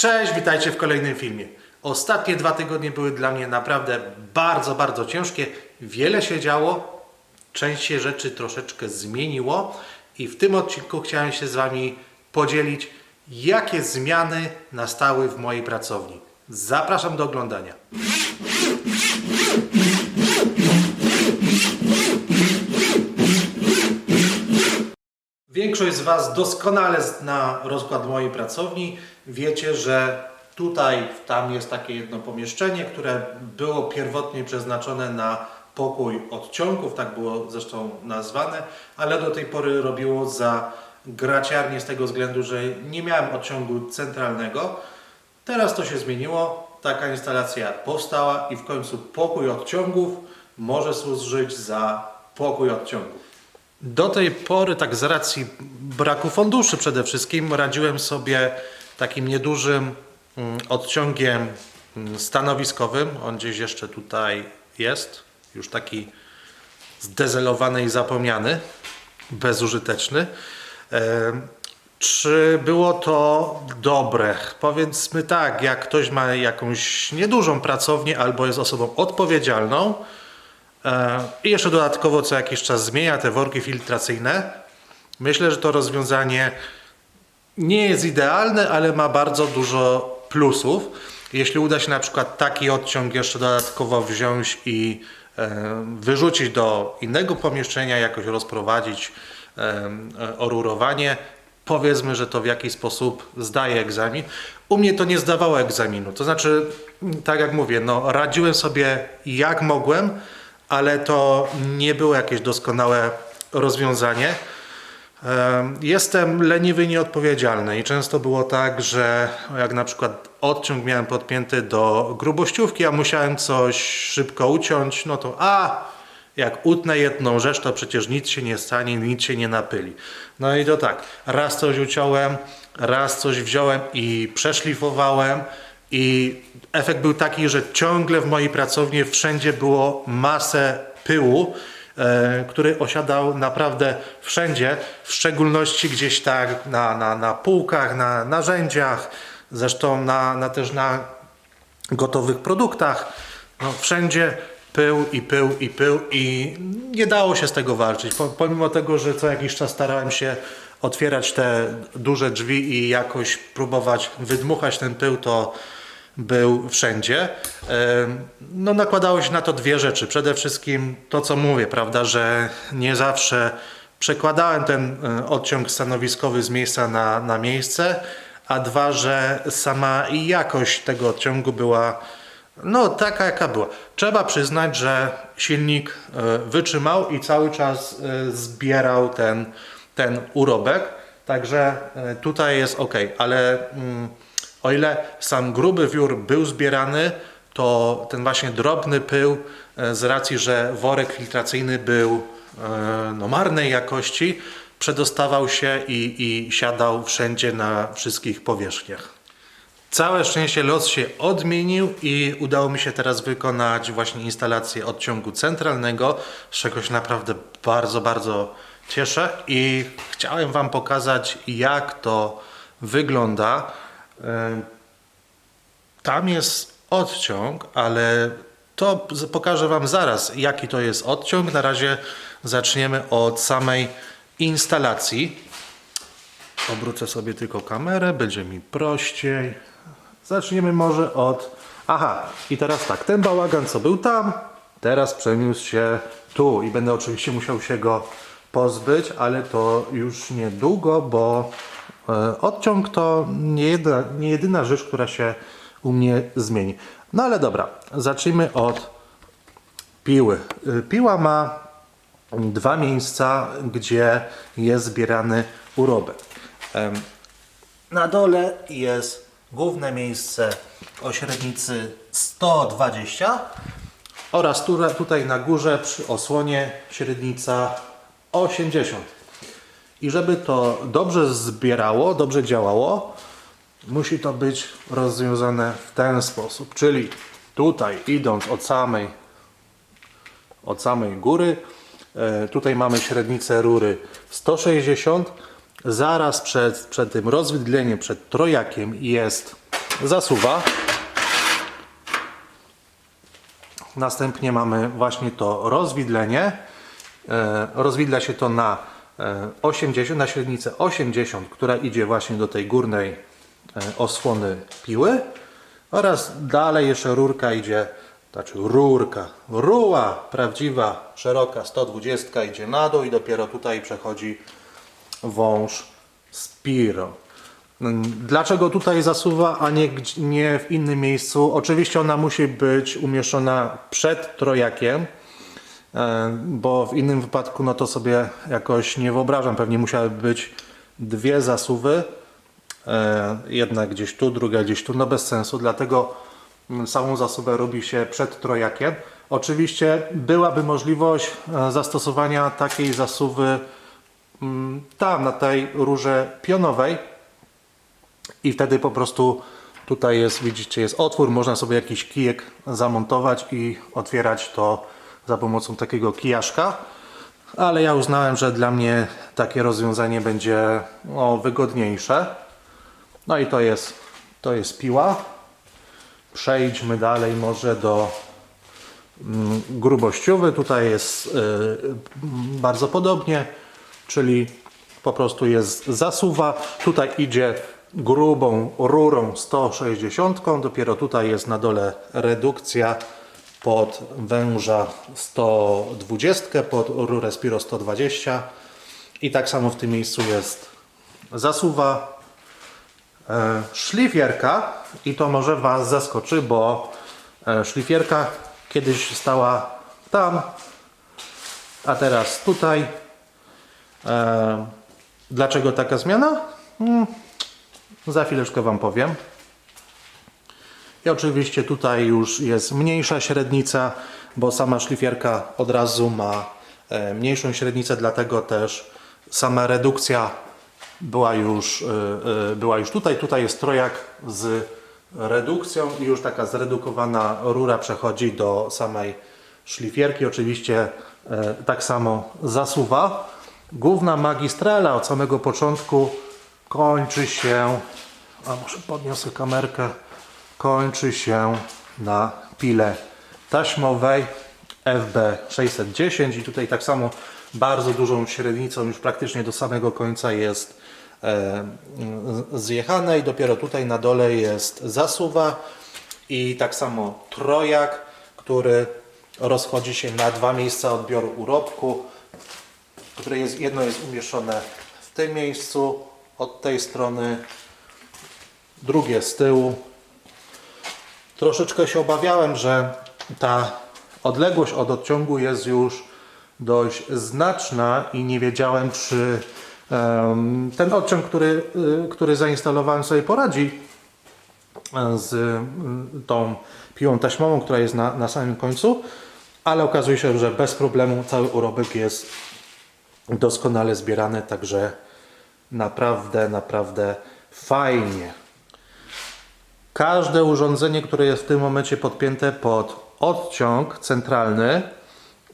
Cześć, witajcie w kolejnym filmie. Ostatnie dwa tygodnie były dla mnie naprawdę bardzo, bardzo ciężkie. Wiele się działo, część się rzeczy troszeczkę zmieniło i w tym odcinku chciałem się z Wami podzielić, jakie zmiany nastały w mojej pracowni. Zapraszam do oglądania. Większość z Was doskonale zna rozkład mojej pracowni. Wiecie, że tutaj, tam jest takie jedno pomieszczenie, które było pierwotnie przeznaczone na pokój odciągów, tak było zresztą nazwane, ale do tej pory robiło za graciarnię z tego względu, że nie miałem odciągu centralnego. Teraz to się zmieniło, taka instalacja powstała i w końcu pokój odciągów może służyć za pokój odciągów. Do tej pory, tak z racji braku funduszy przede wszystkim, radziłem sobie takim niedużym mm, odciągiem mm, stanowiskowym. On gdzieś jeszcze tutaj jest, już taki zdezelowany i zapomniany, bezużyteczny. Czy było to dobre? Powiedzmy tak, jak ktoś ma jakąś niedużą pracownię albo jest osobą odpowiedzialną, I jeszcze dodatkowo co jakiś czas zmienia te worki filtracyjne. Myślę, że to rozwiązanie nie jest idealne, ale ma bardzo dużo plusów. Jeśli uda się na przykład taki odciąg jeszcze dodatkowo wziąć i e, wyrzucić do innego pomieszczenia, jakoś rozprowadzić e, e, orurowanie, powiedzmy, że to w jakiś sposób zdaje egzamin. U mnie to nie zdawało egzaminu. To znaczy, tak jak mówię, no, radziłem sobie jak mogłem, ale to nie było jakieś doskonałe rozwiązanie. Em, Jestem leniwy i nieodpowiedzialny i często było tak, że jak na przykład odciąg miałem podpięty do grubościówki, a musiałem coś szybko uciąć, no to a, jak utnę jedną rzecz, to przecież nic się nie stanie, nic się nie napyli. No i to tak, raz coś uciąłem, raz coś wziąłem i przeszlifowałem i efekt był taki, że ciągle w mojej pracowni wszędzie było masę pyłu, e, który osiadał naprawdę wszędzie, w szczególności gdzieś tak na, na, na półkach, na narzędziach, zresztą na, na też na gotowych produktach. No, wszędzie pył i pył i pył i nie dało się z tego walczyć. Po- Pomimo tego, że co jakiś czas starałem się otwierać te duże drzwi i jakoś próbować wydmuchać ten pył, to był wszędzie. No nakładało się na to dwie rzeczy. Przede wszystkim to, co mówię, prawda, że nie zawsze przekładałem ten e, odciąg stanowiskowy z miejsca na, na miejsce, a dwa, że sama jakość tego odciągu była no taka jaka była. Trzeba przyznać, że silnik e, wytrzymał i cały czas e, zbierał ten, ten urobek. Także tutaj jest ok, ale mm, o ile sam gruby wiór był zbierany, to ten właśnie drobny pył e, z racji, że worek filtracyjny był e, no, marnej jakości, przedostawał się i, i siadał wszędzie na wszystkich powierzchniach. Całe szczęście los się odmienił i udało mi się teraz wykonać właśnie instalację odciągu centralnego, z czego się naprawdę bardzo, bardzo cieszę i chciałem Wam pokazać jak to wygląda. Em, Tam jest odciąg, ale to pokażę Wam zaraz jaki to jest odciąg. Na razie zaczniemy od samej instalacji. Obrócę sobie tylko kamerę, będzie mi prościej. Zaczniemy może od. Aha, i teraz tak, ten bałagan co był tam, teraz przeniósł się tu i będę oczywiście musiał się go pozbyć, ale to już niedługo, bo e, odciąg to nie jedyna, nie jedyna rzecz, która się u mnie zmieni. No ale dobra, zacznijmy od piły. Y, Piła ma dwa miejsca, gdzie jest zbierany urobek. Em, Na dole jest główne miejsce o średnicy 120 oraz tu, tutaj na górze przy osłonie średnica 80. I żeby to dobrze zbierało, dobrze działało, musi to być rozwiązane w ten sposób. Czyli tutaj idąc od samej od samej góry. E, Tutaj mamy średnicę rury 160. Zaraz przed, przed tym rozwydleniem, przed trojakiem jest zasuwa. Następnie mamy właśnie to rozwidlenie. E, Rozwidla się to na 80, na średnicę 80, która idzie właśnie do tej górnej e, osłony piły. Oraz dalej jeszcze rurka idzie, znaczy rurka, ruła prawdziwa, szeroka 120 idzie na dół i dopiero tutaj przechodzi wąż Spiro. Mm, Dlaczego tutaj zasuwa, a nie, nie w innym miejscu? Oczywiście ona musi być umieszczona przed trojakiem, e, bo w innym wypadku no to sobie jakoś nie wyobrażam. Pewnie musiały być dwie zasuwy, e, jedna gdzieś tu, druga gdzieś tu, no bez sensu, dlatego mm, samą zasuwę robi się przed trojakiem. Oczywiście byłaby możliwość e, zastosowania takiej zasuwy mm, tam, na tej rurze pionowej. I wtedy po prostu tutaj jest, widzicie, jest otwór, można sobie jakiś kijek zamontować i otwierać to za pomocą takiego kijaszka. Ale ja uznałem, że dla mnie takie rozwiązanie będzie no, wygodniejsze. No i to jest, to jest piła. Przejdźmy dalej może do mm, grubościowy. Tutaj jest y, bardzo podobnie, czyli po prostu jest zasuwa. Tutaj idzie grubą rurą 160. Dopiero tutaj jest na dole redukcja pod węża 120, pod rurę Spiro 120. I tak samo w tym miejscu jest zasuwa, e, szlifierka i to może Was zaskoczy, bo e, szlifierka kiedyś stała tam, a teraz tutaj. E, Dlaczego taka zmiana? Hmm, za chwileczkę Wam powiem. I oczywiście tutaj już jest mniejsza średnica, bo sama szlifierka od razu ma e, mniejszą średnicę, dlatego też sama redukcja była już, e, e, była już tutaj. Tutaj jest trojak z redukcją i już taka zredukowana rura przechodzi do samej szlifierki. Oczywiście tak samo zasuwa. Główna magistrala od samego początku kończy się, a może podniosę kamerkę, kończy się na pile taśmowej FB610 i tutaj tak samo bardzo dużą średnicą już praktycznie do samego końca jest e, zjechane i dopiero tutaj na dole jest zasuwa i tak samo trojak, który rozchodzi się na dwa miejsca odbioru urobku, które jest, jedno jest umieszczone w tym miejscu od tej strony, drugie z tyłu. Troszeczkę się obawiałem, że ta odległość od odciągu jest już dość znaczna i nie wiedziałem, czy ten odciąg, który, y, który zainstalowałem sobie poradzi e, z mm, tą piłą taśmową, która jest na, na samym końcu, ale okazuje się, że bez problemu cały urobek jest doskonale zbierany, także naprawdę, naprawdę fajnie. Każde urządzenie, które jest w tym momencie podpięte pod odciąg centralny,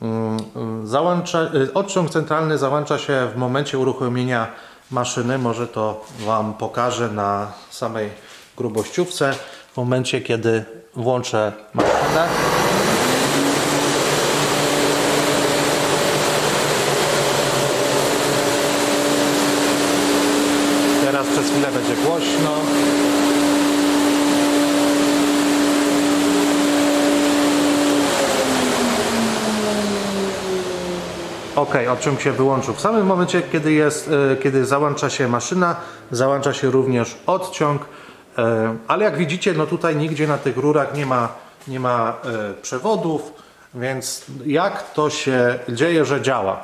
mm, mm, załącza, y, odciąg centralny załącza się w momencie uruchomienia maszyny. Może to Wam pokażę na samej grubościówce. W momencie, kiedy włączę maszynę. Teraz przez chwilę będzie głośno. Ok, odciąg się wyłączył. W samym momencie, kiedy, jest, e, kiedy załącza się maszyna, załącza się również odciąg. E, Ale jak widzicie, no tutaj nigdzie na tych rurach nie ma, nie ma e, przewodów, więc jak to się dzieje, że działa?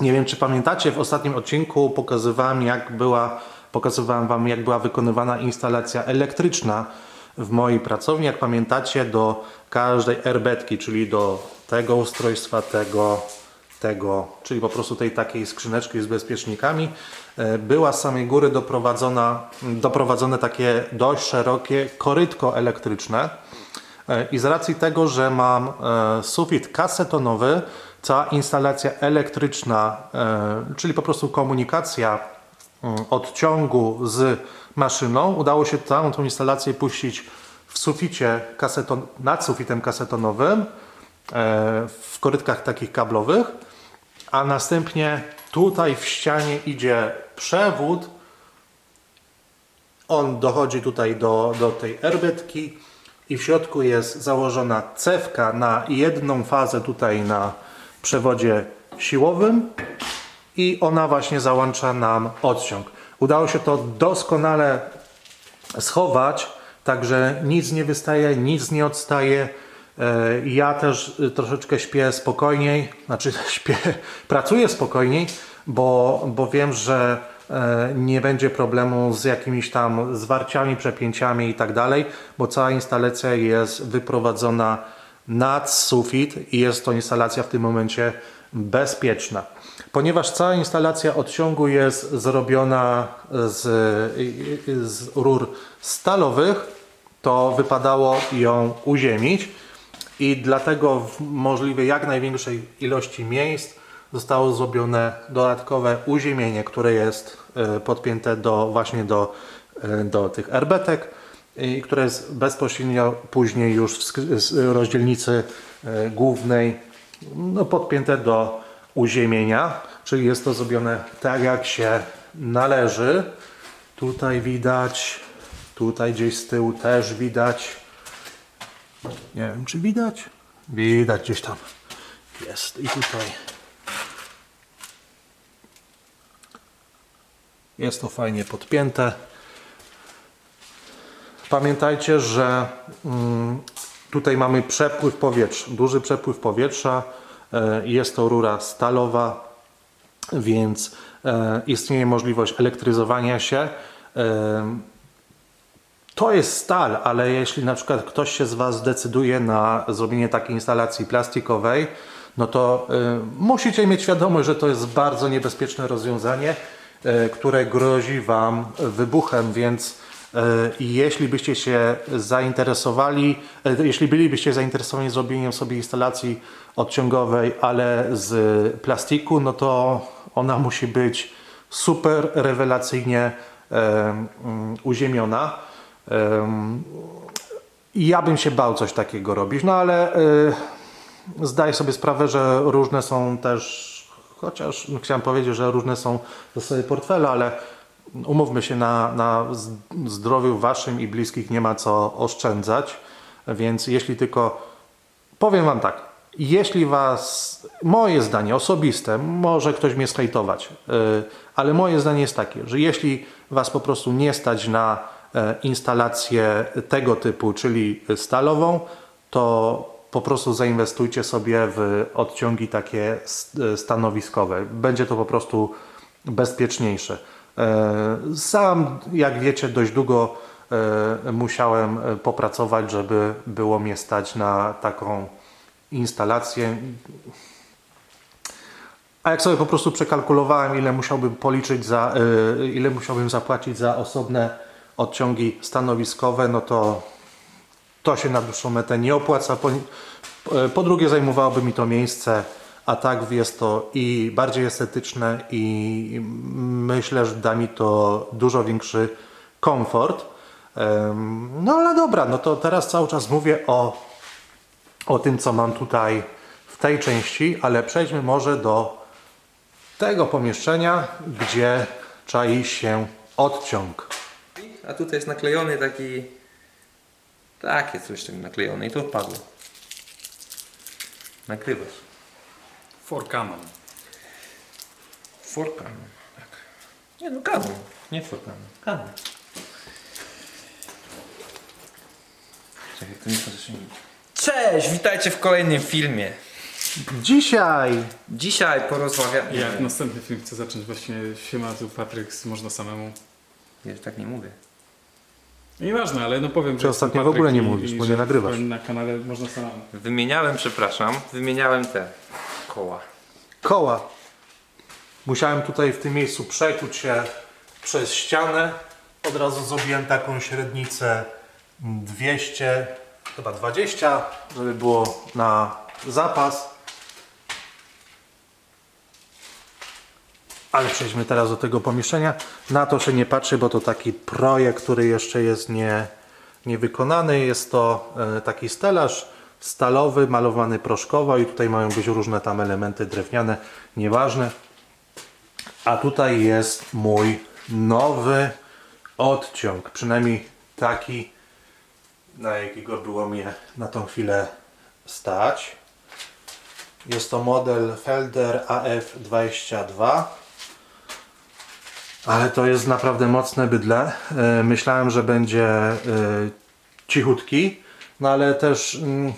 Nie wiem, czy pamiętacie, w ostatnim odcinku pokazywałem, jak była, pokazywałem Wam, jak była wykonywana instalacja elektryczna w mojej pracowni. Jak pamiętacie, do każdej airbetki, czyli do tego ustrojstwa, tego, tego, czyli po prostu tej takiej skrzyneczki z bezpiecznikami, e, była z samej góry doprowadzona, doprowadzone takie dość szerokie korytko elektryczne. E, I z racji tego, że mam e, sufit kasetonowy, cała instalacja elektryczna, czyli po prostu komunikacja mm, odciągu z maszyną. Udało się całą tą instalację puścić w suficie kaseton, nad sufitem kasetonowym, w korytkach takich kablowych, a następnie tutaj w ścianie idzie przewód. On dochodzi tutaj do, do tej erbetki i w środku jest założona cewka na jedną fazę tutaj na przewodzie siłowym i ona właśnie załącza nam odciąg. Udało się to doskonale schować, także nic nie wystaje, nic nie odstaje. E, Ja też y, troszeczkę śpię spokojniej, znaczy śpię, pracuję spokojniej, bo, bo wiem, że e, nie będzie problemu z jakimiś tam zwarciami, przepięciami i tak dalej, bo cała instalacja jest wyprowadzona nad sufit i jest to instalacja w tym momencie bezpieczna. Ponieważ cała instalacja odciągu jest zrobiona z, z rur stalowych, to wypadało ją uziemić i dlatego w możliwie jak największej ilości miejsc zostało zrobione dodatkowe uziemienie, które jest e, podpięte do, właśnie do, e, do tych erbetek i które jest bezpośrednio później już w rozdzielnicy e, głównej no, podpięte do uziemienia, czyli jest to zrobione tak jak się należy. Tutaj widać, tutaj gdzieś z tyłu też widać. Nie wiem, czy widać? Widać gdzieś tam. Jest i tutaj. Jest to fajnie podpięte. Pamiętajcie, że mm, tutaj mamy przepływ powietrza, duży przepływ powietrza. E, Jest to rura stalowa, więc e, istnieje możliwość elektryzowania się. To jest stal, ale jeśli na przykład ktoś się z Was zdecyduje na zrobienie takiej instalacji plastikowej, no to y, musicie mieć świadomość, że to jest bardzo niebezpieczne rozwiązanie, y, które grozi Wam wybuchem, więc y, jeśli byście się zainteresowali, y, jeśli bylibyście zainteresowani zrobieniem sobie instalacji odciągowej, ale z plastiku, no to ona musi być super rewelacyjnie y, mm, uziemiona. I ja bym się bał coś takiego robić, no ale y, zdaję sobie sprawę, że różne są też, chociaż chciałem powiedzieć, że różne są zasady portfele, ale umówmy się, na, na zdrowiu waszym i bliskich nie ma co oszczędzać, więc jeśli tylko powiem wam tak, jeśli was, moje zdanie osobiste, może ktoś mnie skajtować, yy, ale moje zdanie jest takie, że jeśli was po prostu nie stać na instalację tego typu, czyli stalową, to po prostu zainwestujcie sobie w odciągi takie e, stanowiskowe. Będzie to po prostu bezpieczniejsze. E, Sam, jak wiecie, dość długo e, musiałem e, popracować, żeby było mnie stać na taką instalację. A jak sobie po prostu przekalkulowałem, ile musiałbym policzyć za, ile musiałbym zapłacić za osobne odciągi stanowiskowe, no to to się na dłuższą metę nie opłaca. Po, po drugie zajmowałoby mi to miejsce, a tak jest to i bardziej estetyczne i myślę, że da mi to dużo większy komfort. No ale dobra, no to teraz cały czas mówię o, o tym, co mam tutaj w tej części, ale przejdźmy może do tego pomieszczenia, gdzie czai się odciąg. A tutaj jest naklejony taki. Takie coś tam naklejone i to odpadło. Nakrywasz. For Canon. For Canon. Tak. Nie no Canon. Nie For Canon. Canon. Czekaj, to nie Cześć! Witajcie w kolejnym filmie. Dzisiaj Dzisiaj porozmawiamy. Jak następny film chcę zacząć właśnie siema tu Patryk można samemu. Ja tak nie mówię. Nieważne, ale no powiem, Czy że ostatnio jestem w ogóle Patryk nie i- mówisz, i bo że nie nagrywasz. powiem Na kanale można samemu. Wymieniałem, przepraszam, wymieniałem te koła. koła. Musiałem tutaj w tym miejscu przekuć się przez ścianę. Od razu zrobiłem taką średnicę 200, chyba 20, żeby było na zapas. Ale przejdźmy teraz do tego pomieszczenia. Na to się nie patrzy, bo to taki projekt, który jeszcze jest nie, niewykonany. Jest to e, taki stelaż stalowy, malowany proszkowo i tutaj mają być różne tam elementy drewniane, nieważne. A tutaj jest mój nowy odciąg, przynajmniej taki, na jakiego było mnie na tą chwilę stać. Jest to model Felder AF22. Ale to jest naprawdę mocne bydle. E, Myślałem, że będzie e, cichutki, no ale też mm,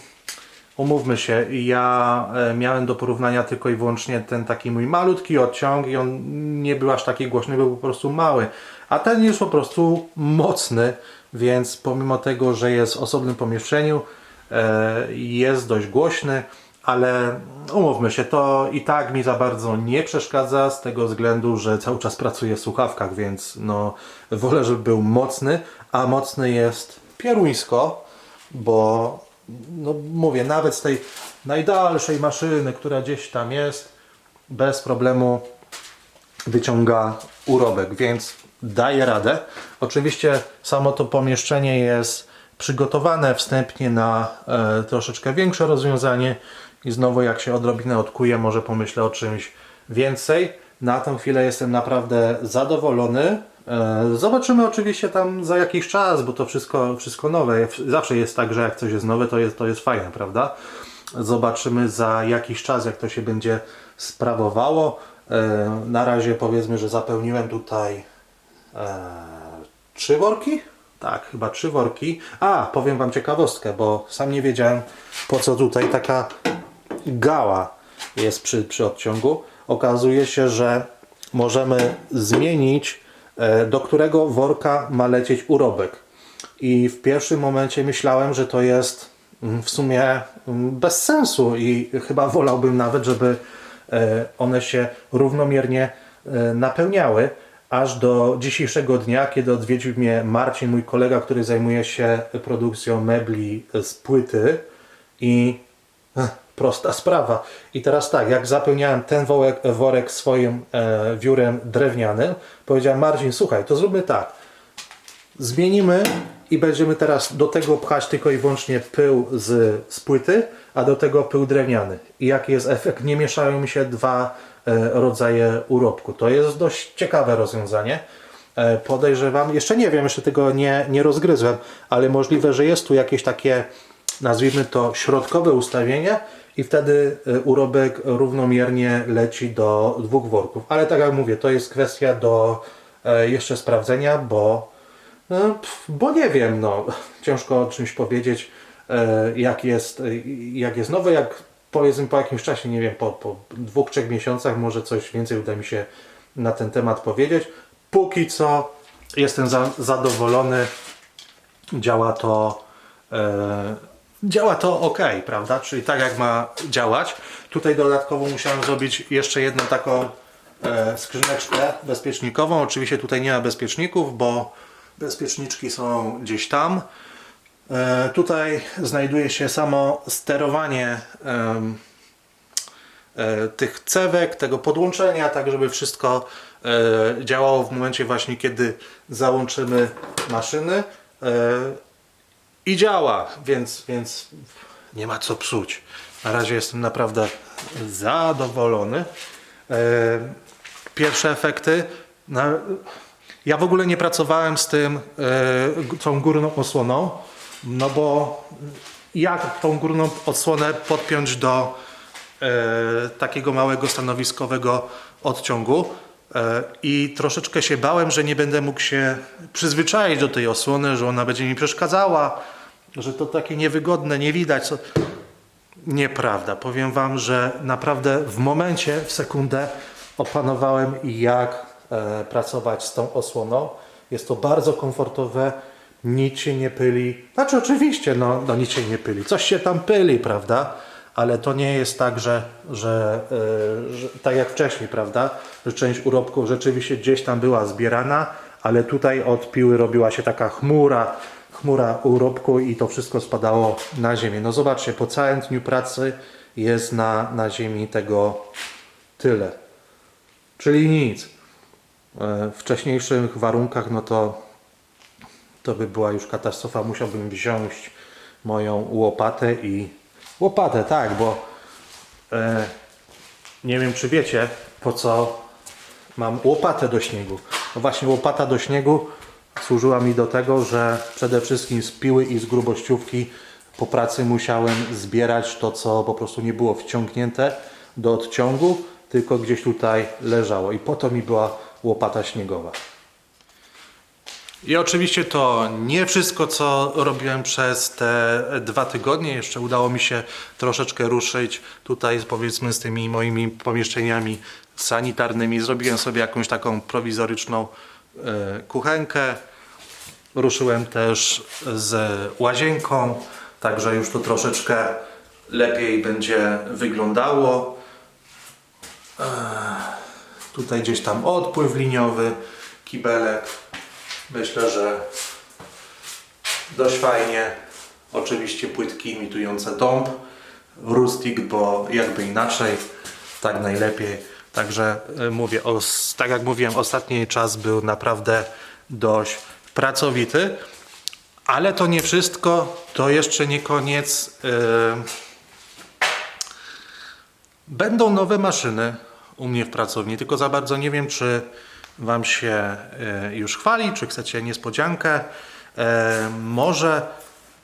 umówmy się, ja e, miałem do porównania tylko i wyłącznie ten taki mój malutki odciąg i on nie był aż taki głośny, był po prostu mały. A ten jest po prostu mocny, więc pomimo tego, że jest w osobnym pomieszczeniu, jest dość głośny, ale umówmy się, to i tak mi za bardzo nie przeszkadza z tego względu, że cały czas pracuję w słuchawkach, więc no wolę, żeby był mocny, a mocny jest pieruńsko, bo no mówię, nawet z tej najdalszej maszyny, która gdzieś tam jest, bez problemu wyciąga urobek, więc daje radę. Oczywiście samo to pomieszczenie jest przygotowane wstępnie na e, troszeczkę większe rozwiązanie i znowu jak się odrobinę odkuje, może pomyślę o czymś więcej. Na tę chwilę jestem naprawdę zadowolony. E, Zobaczymy oczywiście tam za jakiś czas, bo to wszystko, wszystko nowe. Zawsze jest tak, że jak coś jest nowe, to jest, to jest fajne, prawda? Zobaczymy za jakiś czas, jak to się będzie sprawowało. E, Na razie powiedzmy, że zapełniłem tutaj e, trzy worki? Tak, chyba trzy worki. A, powiem Wam ciekawostkę, bo sam nie wiedziałem po co tutaj taka gała jest przy, przy odciągu. Okazuje się, że możemy zmienić e, do którego worka ma lecieć urobek. I w pierwszym momencie myślałem, że to jest mm, w sumie mm, bez sensu i chyba wolałbym nawet, żeby e, one się równomiernie e, napełniały. Aż do dzisiejszego dnia, kiedy odwiedził mnie Marcin, mój kolega, który zajmuje się produkcją mebli z płyty i Ech, prosta sprawa. I teraz tak, jak zapełniałem ten worek, worek swoim e, wiórem drewnianym, powiedziałem Marcin, słuchaj, to zróbmy tak. Zmienimy i będziemy teraz do tego pchać tylko i wyłącznie pył z, z płyty, a do tego pył drewniany. I jaki jest efekt? Nie mieszają mi się dwa e, rodzaje urobku. To jest dość ciekawe rozwiązanie. E, podejrzewam, jeszcze nie wiem, jeszcze tego nie, nie rozgryzłem, ale możliwe, że jest tu jakieś takie, nazwijmy to środkowe ustawienie i wtedy e, urobek równomiernie leci do dwóch worków. Ale tak jak mówię, to jest kwestia do e, jeszcze sprawdzenia, bo no, bo nie wiem, no, ciężko o czymś powiedzieć, e, jak jest, e, jak jest nowe, jak powiedzmy po jakimś czasie, nie wiem, po, po dwóch, trzech miesiącach może coś więcej uda mi się na ten temat powiedzieć. Póki co jestem za, zadowolony, działa to e, działa to ok, prawda? Czyli tak jak ma działać. Tutaj dodatkowo musiałem zrobić jeszcze jedną taką e, skrzyneczkę bezpiecznikową. Oczywiście tutaj nie ma bezpieczników, bo bezpieczniczki są gdzieś tam. E, tutaj znajduje się samo sterowanie e, tych cewek, tego podłączenia, tak żeby wszystko e, działało w momencie właśnie, kiedy załączymy maszyny. I działa, więc, więc nie ma co psuć. Na razie jestem naprawdę zadowolony. Pierwsze efekty. Ja w ogóle nie pracowałem z tym, tą górną osłoną, no bo jak tą górną osłonę podpiąć do e, takiego małego stanowiskowego odciągu e, i troszeczkę się bałem, że nie będę mógł się przyzwyczaić do tej osłony, że ona będzie mi przeszkadzała, że to takie niewygodne, nie widać. Co... Nieprawda. Powiem Wam, że naprawdę w momencie, w sekundę opanowałem jak e, pracować z tą osłoną. Jest to bardzo komfortowe, nic się nie pyli. Znaczy oczywiście, no, no nic się nie pyli. Coś się tam pyli, prawda? Ale to nie jest tak, że, że, e, że tak jak wcześniej, prawda? Że część urobków rzeczywiście gdzieś tam była zbierana, ale tutaj od piły robiła się taka chmura, chmura urobku i to wszystko spadało na ziemię. No zobaczcie, po całym dniu pracy jest na, na ziemi tego tyle. Czyli nic. E, W wcześniejszych warunkach, no to to by była już katastrofa. Musiałbym wziąć moją łopatę i łopatę, tak, bo e, nie wiem czy wiecie po co mam łopatę do śniegu. No właśnie łopata do śniegu służyła mi do tego, że przede wszystkim z piły i z grubościówki po pracy musiałem zbierać to, co po prostu nie było wciągnięte do odciągu, tylko gdzieś tutaj leżało. I po to mi była łopata śniegowa. I oczywiście to nie wszystko, co robiłem przez te dwa tygodnie. Jeszcze udało mi się troszeczkę ruszyć tutaj, powiedzmy, z tymi moimi pomieszczeniami sanitarnymi. Zrobiłem sobie jakąś taką prowizoryczną e, kuchenkę. Ruszyłem też z łazienką, także już to troszeczkę lepiej będzie wyglądało. Eee, Tutaj gdzieś tam odpływ liniowy, kibelek. Myślę, że dość fajnie. Oczywiście płytki imitujące dąb. Rustic, bo jakby inaczej, tak najlepiej. Także y, mówię, os, tak jak mówiłem, ostatni czas był naprawdę dość pracowity. Ale to nie wszystko, to jeszcze nie koniec. Yy, Będą nowe maszyny u mnie w pracowni, tylko za bardzo nie wiem, czy Wam się e, już chwali, czy chcecie niespodziankę. E, Może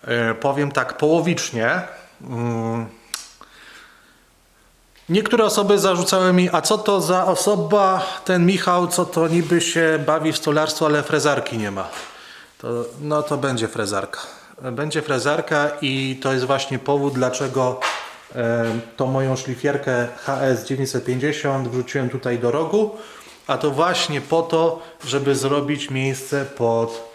e, powiem tak połowicznie. Mm. Niektóre osoby zarzucały mi, a co to za osoba, ten Michał, co to niby się bawi w stolarstwo, ale frezarki nie ma. To, no to będzie frezarka. Będzie frezarka i to jest właśnie powód, dlaczego e, tą moją szlifierkę HS 950 wrzuciłem tutaj do rogu, a to właśnie po to, żeby zrobić miejsce pod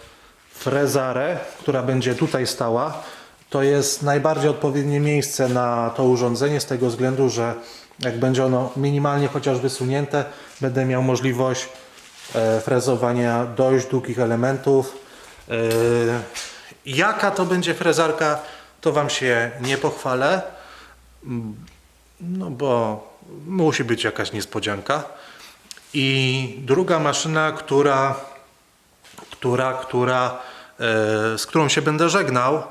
frezarę, która będzie tutaj stała. To jest najbardziej odpowiednie miejsce na to urządzenie z tego względu, że jak będzie ono minimalnie chociaż wysunięte, będę miał możliwość e, frezowania dość długich elementów. E, Jaka to będzie frezarka, to Wam się nie pochwalę, Mm, no bo musi być jakaś niespodzianka. I druga maszyna, która, która, która, e, z którą się będę żegnał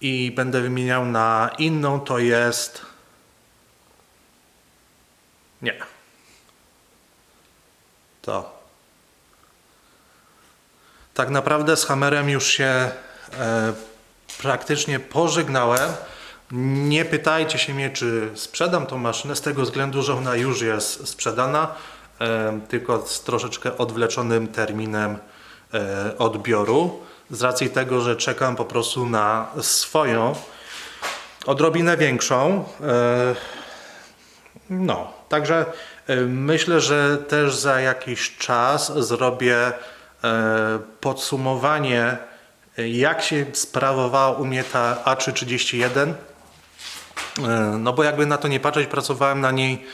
i będę wymieniał na inną, to jest. Nie. To. Tak naprawdę z Hammerem już się e, praktycznie pożegnałem. Nie pytajcie się mnie, czy sprzedam tą maszynę, z tego względu, że ona już jest sprzedana, tylko z troszeczkę odwleczonym terminem e, odbioru. Z racji tego, że czekam po prostu na swoją, odrobinę większą. E, no, także e, myślę, że też za jakiś czas zrobię podsumowanie, jak się sprawowała u mnie ta A331. E, No bo jakby na to nie patrzeć, pracowałem na niej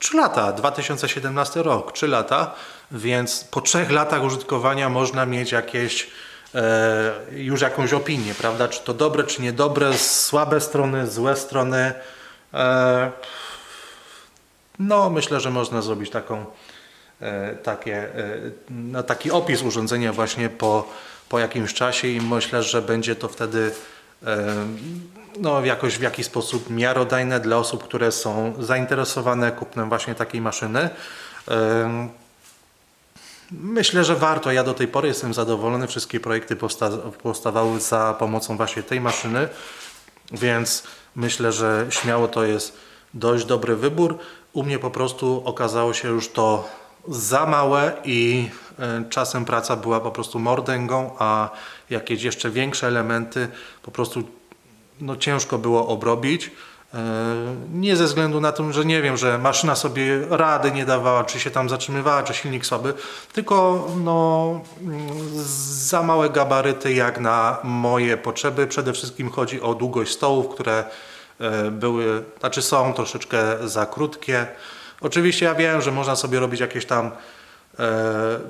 3 lata, 2017 rok, 3 lata, więc po 3 latach użytkowania można mieć jakieś e, już jakąś opinię, prawda? Czy to dobre, czy niedobre, słabe strony, złe strony. E, no, myślę, że można zrobić taką, e, takie, e, no, taki opis urządzenia właśnie po, po jakimś czasie i myślę, że będzie to wtedy no, jakoś w jakiś sposób miarodajne dla osób, które są zainteresowane kupnem właśnie takiej maszyny. Myślę, że warto. Ja do tej pory jestem zadowolony. Wszystkie projekty powsta- powstawały za pomocą właśnie tej maszyny, więc myślę, że śmiało to jest dość dobry wybór. U mnie po prostu okazało się już to za małe i czasem praca była po prostu mordęgą, a jakieś jeszcze większe elementy po prostu no, ciężko było obrobić. E, Nie ze względu na to, że nie wiem, że maszyna sobie rady nie dawała, czy się tam zatrzymywała, czy silnik słaby, tylko no, za małe gabaryty jak na moje potrzeby. Przede wszystkim chodzi o długość stołów, które e, były, znaczy są troszeczkę za krótkie. Oczywiście ja wiem, że można sobie robić jakieś tam e,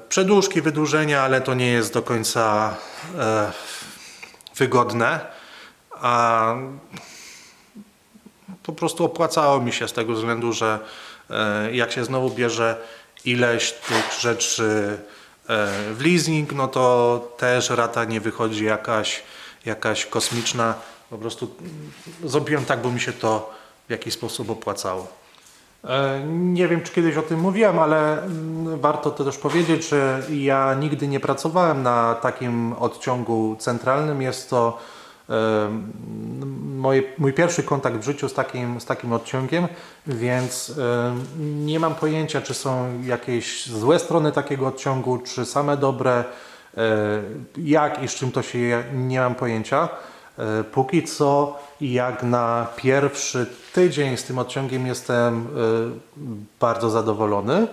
przedłużki, wydłużenia, ale to nie jest do końca e, wygodne. A po prostu opłacało mi się z tego względu, że e, jak się znowu bierze ileś tych rzeczy e, w leasing, no to też rata nie wychodzi jakaś, jakaś kosmiczna. Po prostu zrobiłem tak, bo mi się to w jakiś sposób opłacało. E, Nie wiem, czy kiedyś o tym mówiłem, ale mm, warto to też powiedzieć, że ja nigdy nie pracowałem na takim odciągu centralnym. Jest to moje, mój pierwszy kontakt w życiu z takim, z takim odciągiem, więc em, nie mam pojęcia, czy są jakieś złe strony takiego odciągu, czy same dobre, e, jak i z czym to się je, nie mam pojęcia. E, Póki co, jak na pierwszy tydzień z tym odciągiem jestem e, bardzo zadowolony.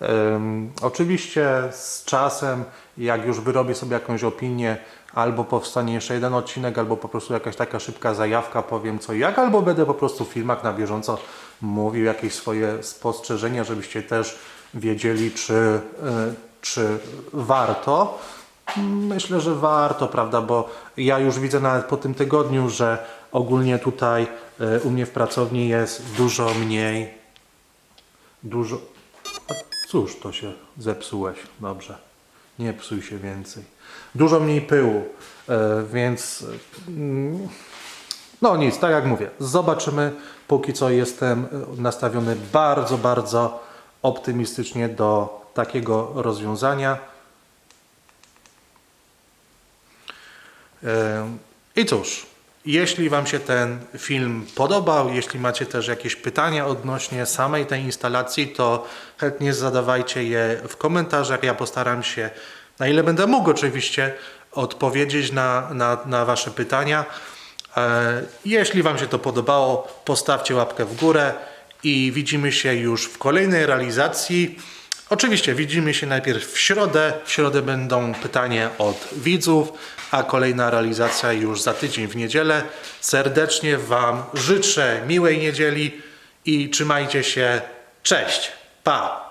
Em, Oczywiście z czasem, jak już wyrobię sobie jakąś opinię, albo powstanie jeszcze jeden odcinek, albo po prostu jakaś taka szybka zajawka, powiem co i jak, albo będę po prostu w filmach na bieżąco mówił jakieś swoje spostrzeżenia, żebyście też wiedzieli, czy, e, czy warto. Myślę, że warto, prawda, bo ja już widzę nawet po tym tygodniu, że ogólnie tutaj e, u mnie w pracowni jest dużo mniej. Dużo. A cóż, to się zepsułeś. Dobrze. Nie psuj się więcej. Dużo mniej pyłu, e, więc. mm, No nic, tak jak mówię, zobaczymy. Póki co jestem e, nastawiony bardzo, bardzo optymistycznie do takiego rozwiązania. I cóż, jeśli Wam się ten film podobał, jeśli macie też jakieś pytania odnośnie samej tej instalacji, to chętnie zadawajcie je w komentarzach. Ja postaram się, na ile będę mógł oczywiście, odpowiedzieć na, na, na Wasze pytania. E, Jeśli Wam się to podobało, postawcie łapkę w górę i widzimy się już w kolejnej realizacji. Oczywiście widzimy się najpierw w środę. W środę będą pytania od widzów, a kolejna realizacja już za tydzień w niedzielę. Serdecznie Wam życzę miłej niedzieli i trzymajcie się. Cześć. Pa.